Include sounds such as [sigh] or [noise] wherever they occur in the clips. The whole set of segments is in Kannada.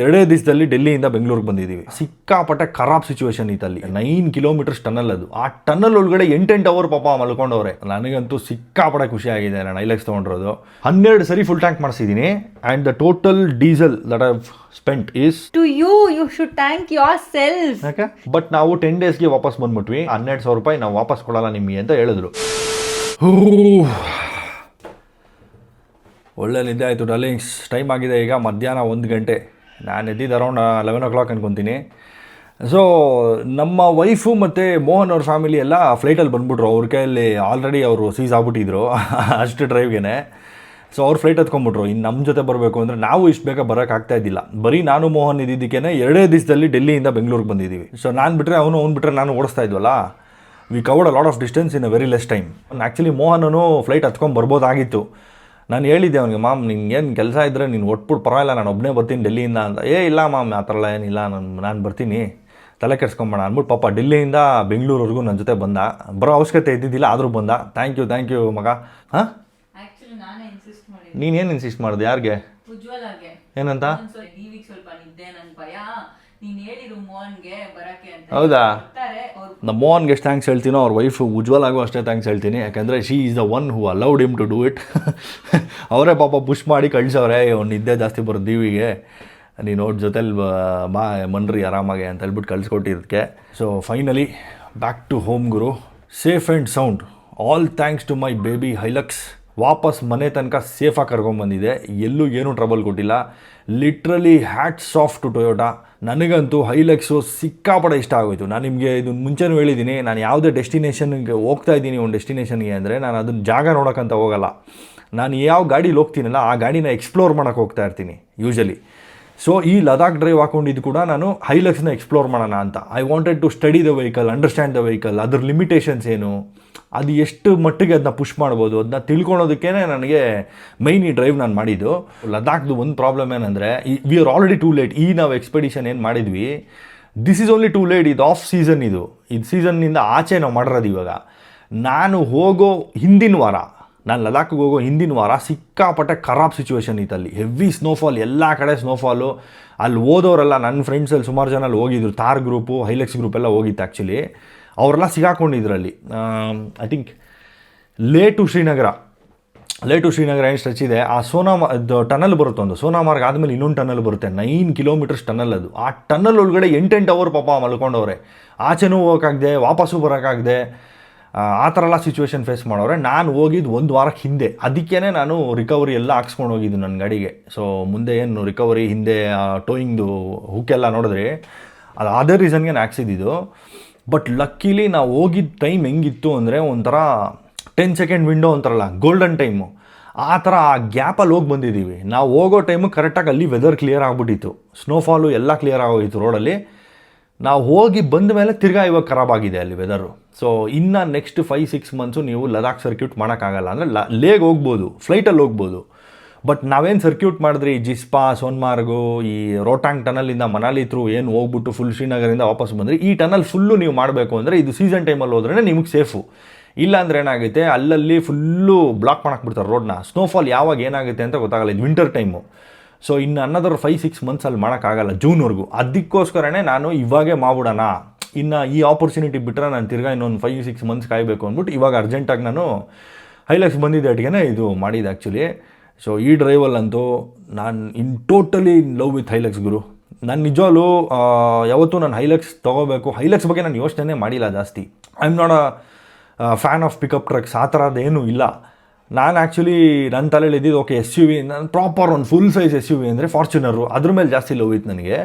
ಎರಡೇ ದಿವಸದಲ್ಲಿ ಡೆಲ್ಲಿಯಿಂದ ಬೆಂಗಳೂರಿಗೆ ಬಂದಿದ್ದೀವಿ. ಸಿಕ್ಕಾಪಟ್ಟೆ ಖರಾಬ್ ಸಿಚುವೇಶನ್ ಇತ್ತಲ್ಲಿ ನೈನ್ ಕಿಲೋಮೀಟರ್ಸ್ ಟನಲ್ ಅದು. ಆ ಟನಲ್ ಒಳಗಡೆ ಎಂಟೆಂಟು ಅವರ್ ಪಾಪ ಮಲ್ಕೊಂಡವ್ರೆ. ನನಗಂತೂ ಸಿಕ್ಕಾಪಟ್ಟೆ ಖುಷಿ ಆಗಿದೆ ನಾನು ಐಲೆಕ್ಸ್ ತೊಗೊಂಡಿರೋದು. ಹನ್ನೆರಡು ಸರಿ full tank ಮಾಡಿಸಿದ್ದೀನಿ. And the total diesel that I've spent is to you you should thank yourself ಯಾಕೆ? ಬಟ್ ನಾವು ಟೆನ್ ಡೇಸ್ಗೆ ವಾಪಸ್ ಬಂದ್ಬಿಟ್ವಿ. ಹನ್ನೆರಡು ಸಾವಿರ ರೂಪಾಯಿ ನಾವು ವಾಪಸ್ ಕೊಡಲ್ಲ ನಿಮಗೆ ಅಂತ ಹೇಳಿದ್ರು. ಒಳ್ಳೆ ನಿದ್ದೆ ಆಯಿತು ಡಾರ್ಲಿಂಗ್ಸ್ ಟೈಮ್ ಆಗಿದೆ ಈಗ ಮಧ್ಯಾಹ್ನ ಒಂದು ಗಂಟೆ. ನಾನು ಎದ್ದಿದ್ದು ಅರೌಂಡ್ ಲೆವೆನ್ ಓ ಕ್ಲಾಕ್ ಅನ್ಕೊತೀನಿ. ಸೊ ನಮ್ಮ ವೈಫು ಮತ್ತು ಮೋಹನ್ ಅವ್ರ ಫ್ಯಾಮಿಲಿ ಎಲ್ಲ ಫ್ಲೈಟಲ್ಲಿ ಬಂದ್ಬಿಟ್ರು. ಅವ್ರ ಕೈಯಲ್ಲಿ ಆಲ್ರೆಡಿ ಅವರು ಸೀಸ್ ಆಗ್ಬಿಟ್ಟಿದ್ರು. [laughs] ಅಷ್ಟು ಡ್ರೈವ್ಗೆ ಸೊ ಅವ್ರು ಫ್ಲೈಟ್ ಹತ್ಕೊಂಡ್ಬಿಟ್ರು. ಇನ್ನು ನಮ್ಮ ಜೊತೆ ಬರಬೇಕು ಅಂದರೆ ನಾವು ಇಷ್ಟು ಬೇಗ ಬರೋಕ್ಕಾಗ್ತಾ ಇದ್ದಿಲ್ಲ. ಬರೀ ನಾನು ಮೋಹನ್ ಇದ್ದಿದ್ದಕ್ಕೇ ಎರಡೇ ದಿವಸದಲ್ಲಿ ಡೆಲ್ಲಿಯಿಂದ ಬೆಂಗಳೂರಿಗೆ ಬಂದಿದ್ದೀವಿ. ಸೊ ನಾನು ಬಿಟ್ಟರೆ ಅವನು ಅವ್ನು ಬಿಟ್ಟರೆ ನಾನು ಓಡಿಸ್ತಾ ಇದ್ವಲ್ಲ? We covered a lot of distance in a very less time actually ಮೋಹನನು flight ಹತ್ಕೊಂಡು ಬರ್ಬೋದಾಗಿತ್ತು. ನಾನು ಹೇಳಿದ್ದೆ ಅವನಿಗೆ ಮಾಮ್ ನಿಂಗೆ ಏನು ಕೆಲಸ ಇದ್ದರೆ ನೀನು ಒಟ್ಬಿಟ್ಟು ಪರವಾಗಿಲ್ಲ ನಾನು ಒಬ್ಬನೇ ಬರ್ತೀನಿ ಡೆಲ್ಲಿಯಿಂದ ಅಂತ. ಏ ಇಲ್ಲ ಮಾಮ್ ಆ ಥರ ಎಲ್ಲ ಏನಿಲ್ಲ ನಾನು ನಾನು ಬರ್ತೀನಿ. ತಲೆ ಕೆಡ್ಸ್ಕೊಂಬೋಣ ಅಂದ್ಬಿಟ್ಟು ಪಾಪ ಡೆಲ್ಲಿಯಿಂದ ಬೆಂಗಳೂರವರೆಗೂ ನನ್ನ ಜೊತೆ ಬಂದ. ಬರೋ ಅವಶ್ಯಕತೆ ಇದ್ದಿದ್ದಿಲ್ಲ ಆದರೂ ಬಂದ. ಥ್ಯಾಂಕ್ ಯು ಥ್ಯಾಂಕ್ ಯು ಮಗ. ಹಾಂ? ನೀನು ಏನು ಇನ್ಸಿಸ್ಟ್ ಮಾಡಿ ನೀನೇನು ಇನ್ಸಿಸ್ಟ್ ಮಾಡಿದೆ ಯಾರಿಗೆ? ಏನಂತ? ಹೌದಾ? ನಮ್ಮ ಮೋಹನ್ಗೆ ಎಷ್ಟು ಥ್ಯಾಂಕ್ಸ್ ಹೇಳ್ತೀನೋ ಅವ್ರ ವೈಫ್ ಉಜ್ವಲ್ ಆಗೋ ಅಷ್ಟೇ ಥ್ಯಾಂಕ್ಸ್ ಹೇಳ್ತೀನಿ. ಯಾಕಂದರೆ she is the one who allowed him to do it ಅವರೇ ಪಾಪ ಪುಷ್ ಮಾಡಿ ಕಳಿಸವ್ರೆ ಅವ್ನು ನಿದ್ದೆ ಜಾಸ್ತಿ ಬರೋ ದೀವಿಗೆ. ನೀನು ಅವ್ರ ಜೊತೆಲಿ ಬಾ ಮನ್ರಿ ಆರಾಮಾಗೆ ಅಂತ ಹೇಳ್ಬಿಟ್ಟು ಕಳ್ಸಿಕೊಟ್ಟಿದ್ದಕ್ಕೆ so finally back to home Guru. Safe and sound all thanks to my baby Hilux ವಾಪಸ್ ಮನೆ ತನಕ ಸೇಫಾಗಿ ಕರ್ಕೊಂಬಂದಿದೆ ಎಲ್ಲೂ ಏನೂ ಟ್ರಬಲ್ ಕೊಟ್ಟಿಲ್ಲ. Literally hats off to Toyota ನನಗಂತೂ ಹೈಲೆಕ್ಸು ಸಿಕ್ಕಾಪಡೆ ಇಷ್ಟ ಆಗೋಯಿತು. ನಾನು ನಿಮಗೆ ಇದನ್ನು ಮುಂಚೆನೂ ಹೇಳಿದ್ದೀನಿ ನಾನು ಯಾವುದೇ ಡೆಸ್ಟಿನೇಷನ್ಗೆ ಹೋಗ್ತಾ ಇದ್ದೀನಿ ಒಂದು ಡೆಸ್ಟಿನೇಷನ್ಗೆ ಅಂದರೆ ನಾನು ಅದನ್ನ ಜಾಗ ನೋಡೋಕ್ಕಂತ ಹೋಗಲ್ಲ. ನಾನು ಯಾವ ಗಾಡೀಲಿ ಹೋಗ್ತೀನಲ್ಲ, ಆ ಗಾಡಿನ ಎಕ್ಸ್ಪ್ಲೋರ್ ಮಾಡೋಕ್ಕೆ ಹೋಗ್ತಾ ಇರ್ತೀನಿ, ಯೂಶಲಿ. ಸೊ ಈ ಲದಾಖ್ ಡ್ರೈವ್ ಹಾಕೊಂಡಿದ್ದು ಕೂಡ ನಾನು ಹೈಲಕ್ಸ್ನ ಎಕ್ಸ್ಪ್ಲೋರ್ ಮಾಡೋಣ ಅಂತ. I wanted to study the vehicle understand the vehicle ಅದ್ರ ಲಿಮಿಟೇಷನ್ಸ್ ಏನು, ಅದು ಎಷ್ಟು ಮಟ್ಟಿಗೆ ಅದನ್ನ ಪುಷ್ ಮಾಡ್ಬೋದು ಅದನ್ನ ತಿಳ್ಕೊಳೋದಕ್ಕೇ ನನಗೆ ಮೈನ್ ಈ ಡ್ರೈವ್ ನಾನು ಮಾಡಿದ್ದು. ಲದಾಖ್ದು ಒಂದು ಪ್ರಾಬ್ಲಮ್ ಏನಂದರೆ we are already too late ಈ ನಾವು ಎಕ್ಸ್ಪೆಡಿಷನ್ ಏನು ಮಾಡಿದ್ವಿ this is only too late ಇದು ಆಫ್ ಸೀಸನ್ ಇದು. ಇದು ಸೀಸನ್ನಿಂದ ಆಚೆ ನಾವು ಮಾಡಿರೋದು ಇವಾಗ. ನಾನು ಹೋಗೋ ಹಿಂದಿನ ವಾರ ನಾನು ಲಡಾಖ್ಗೆ ಹೋಗೋ ಹಿಂದಿನ ವಾರ ಸಿಕ್ಕಾಪಟ್ಟೆ ಖರಾಬ್ ಇತ್ತು ಅಲ್ಲಿ ಹೆವಿ ಸ್ನೋಫಾಲ್ ಎಲ್ಲ ಕಡೆ ಸ್ನೋಫಾಲು ಅಲ್ಲಿ ಓದೋರೆಲ್ಲ ನನ್ನ ಫ್ರೆಂಡ್ಸಲ್ಲಿ ಸುಮಾರು ಜನ ಅಲ್ಲಿ ಹೋಗಿದ್ರು. ತಾರ್ ಗ್ರೂಪು ಹೈಲೆಕ್ಸ್ ಗ್ರೂಪ್ ಎಲ್ಲ ಹೋಗಿತ್ತು ಆ್ಯಕ್ಚುಲಿ ಅವರೆಲ್ಲ ಸಿಗಾಕೊಂಡಿದ್ರಲ್ಲಿ. I think Leh to Srinagar Leh to Srinagar ಏನು ಸ್ಟ್ರೆಚ್ ಇದೆ? ಆ ಸೋನಾ ಅದು ಟನಲ್ ಬರುತ್ತೆ ಒಂದು. ಸೋನಾಮಾರ್ಗ್ ಆದಮೇಲೆ ಇನ್ನೊಂದು ಟನಲ್ ಬರುತ್ತೆ. ನೈನ್ ಕಿಲೋಮೀಟರ್ಸ್ ಟನಲ್ ಅದು. ಆ ಟನಲ್ ಒಳಗಡೆ ಎಂಟೆಂಟು ಅವರ್ ಪಾಪ ಮಲ್ಕೊಂಡವ್ರೆ. ಆಚೆನೂ ಹೋಗೋಕ್ಕಾಗದೆ, ವಾಪಸ್ಸು ಬರೋಕ್ಕಾಗದೆ. ಆ ಥರ ಎಲ್ಲ ಸಿಚುವೇಶನ್ ಫೇಸ್ ಮಾಡೋರೆ. ನಾನು ಹೋಗಿದ್ದು ಒಂದು ವಾರಕ್ಕೆ ಹಿಂದೆ. ಅದಕ್ಕೇ ನಾನು ರಿಕವರಿ ಎಲ್ಲ ಹಾಕ್ಸ್ಕೊಂಡು ಹೋಗಿದ್ದು ನನ್ನ ಗಾಡಿಗೆ. ಸೊ ಮುಂದೆ ಏನು ರಿಕವರಿ ಹಿಂದೆ ಟೋಯಿಂಗ್ದು ಹುಕ್ಕೆಲ್ಲ ನೋಡಿದ್ರಿ, ಅದು ಅದೇ ರೀಸನ್ಗೆ ನಾನು ಹಾಕ್ಸಿದ್ದಿದ್ದು ಬಟ್ ಲಕ್ಕಿಲಿ ನಾವು ಹೋಗಿದ್ದ ಟೈಮ್ ಹೆಂಗಿತ್ತು ಅಂದರೆ ಒಂಥರ ಟೆನ್ ಸೆಕೆಂಡ್ ವಿಂಡೋ ಅಂತಾರಲ್ಲ ಗೋಲ್ಡನ್ ಟೈಮು ಆ ಥರ ಆ ಗ್ಯಾಪಲ್ಲಿ ಹೋಗಿ ಬಂದಿದ್ದೀವಿ. ನಾವು ಹೋಗೋ ಟೈಮು ಕರೆಕ್ಟಾಗಿ ಅಲ್ಲಿ ವೆದರ್ ಕ್ಲಿಯರ್ ಆಗಿಬಿಟ್ಟಿತ್ತು. ಸ್ನೋಫಾಲು ಎಲ್ಲ ಕ್ಲಿಯರ್ ಆಗೋಗಿತ್ತು ರೋಡಲ್ಲಿ ನಾವು ಹೋಗಿ ಬಂದ ಮೇಲೆ ತಿರ್ಗಾ ಇವಾಗ ಖರಾಬಾಗಿದೆ ಅಲ್ಲಿ ವೆದರು ಸೊ ಇನ್ನು ನೆಕ್ಸ್ಟ್ ಫೈವ್ ಸಿಕ್ಸ್ ಮಂತ್ಸು ನೀವು ಲದಾಖ್ ಸರ್ಕ್ಯೂಟ್ ಮಾಡೋಕ್ಕಾಗಲ್ಲ. ಅಂದರೆ ಲ, ಲೇಗ್ ಹೋಗ್ಬೋದು ಫ್ಲೈಟಲ್ಲಿ ಹೋಗ್ಬೋದು. ಬಟ್ ನಾವೇನು ಸರ್ಕ್ಯೂಟ್ ಮಾಡಿದ್ರಿ? ಜಿಸ್ಪಾ, ಸೋನ್ಮಾರ್ಗು, ಈ ರೋಟಾಂಗ್ ಟನಲಿಂದ ಮನಾಲಿ ಥ್ರೂ ಏನು ಹೋಗ್ಬಿಟ್ಟು ಫುಲ್ ಶ್ರೀನಗರಿಂದ ವಾಪಸ್ ಬಂದ್ರಿ? ಈ ಟನಲ್ ಫುಲ್ಲು ನೀವು ಮಾಡಬೇಕು ಅಂದರೆ ಇದು ಸೀಸನ್ ಟೈಮಲ್ಲಿ ಹೋದ್ರೆ ನಿಮಗೆ ಸೇಫು ಇಲ್ಲ ಅಂದ್ರೆ ಏನಾಗುತ್ತೆ? ಅಲ್ಲಲ್ಲಿ ಫುಲ್ಲು ಬ್ಲಾಕ್ ಮಾಡಾಕ್ಬಿಡ್ತಾರೆ ರೋಡ್ನ ಸ್ನೋಫಾಲ್ ಯಾವಾಗ ಏನಾಗುತ್ತೆ ಅಂತ ಗೊತ್ತಾಗಲ್ಲ. ಇದು ವಿಂಟರ್ ಟೈಮು ಸೊ ಇನ್ನು ಅನ್ನೋದ್ರ ಫೈವ್ ಸಿಕ್ಸ್ ಮಂತ್ಸಲ್ಲಿ ಮಾಡೋಕ್ಕಾಗಲ್ಲ, ಜೂನ್ವರೆಗೂ. ಅದಕ್ಕೋಸ್ಕರನೇ ನಾನು ಇವಾಗೇ ಮಾಡ್ಬಿಡೋಣ. ಇನ್ನು ಈ ಆಪರ್ಚುನಿಟಿ ಬಿಟ್ಟರೆ ನಾನು ತಿರ್ಗಾ ಇನ್ನೊಂದು ಫೈವ್ ಸಿಕ್ಸ್ ಮಂತ್ಸ್ ಕಾಯಬೇಕು ಅಂದ್ಬಿಟ್ಟು ಇವಾಗ ಅರ್ಜೆಂಟಾಗಿ ನಾನು ಹೈಲಕ್ಸ್ ಬಂದಿದ್ದೆ ಅಟ್ಟಿಗೆ ಇದು ಮಾಡಿದ್ದು ಆ್ಯಕ್ಚುಲಿ ಸೊ ಈ ಡ್ರೈವಲ್ಲಂತೂ ನಾನು in totally in love with Hilux ಗುರು. ನಾನು ನಿಜವಾಗ್ಲೂ ಯಾವತ್ತೂ ನಾನು ಹೈಲಕ್ಸ್ ತೊಗೋಬೇಕು. ಹೈಲಕ್ಸ್ ಬಗ್ಗೆ ನಾನು ಯೋಚನೆ ಮಾಡಿಲ್ಲ ಜಾಸ್ತಿ. I am not a fan of pickup trucks ಆ ಥರದ್ದೇನೂ ಇಲ್ಲ. ನಾನು ಆ್ಯಕ್ಚುಲಿ ನನ್ನ ತಲೆಯಲ್ಲಿ ಇದ್ದಿದ್ದು ಓಕೆ ಎಸ್ ಯು ವಿ ನಾನು ಪ್ರಾಪರ್ ಒಂದು full size S U V ಅಂದರೆ ಫಾರ್ಚುನರು ಅದ್ರ ಮೇಲೆ ಜಾಸ್ತಿ ಲವ್ ಇತ್ತು ನನಗೆ.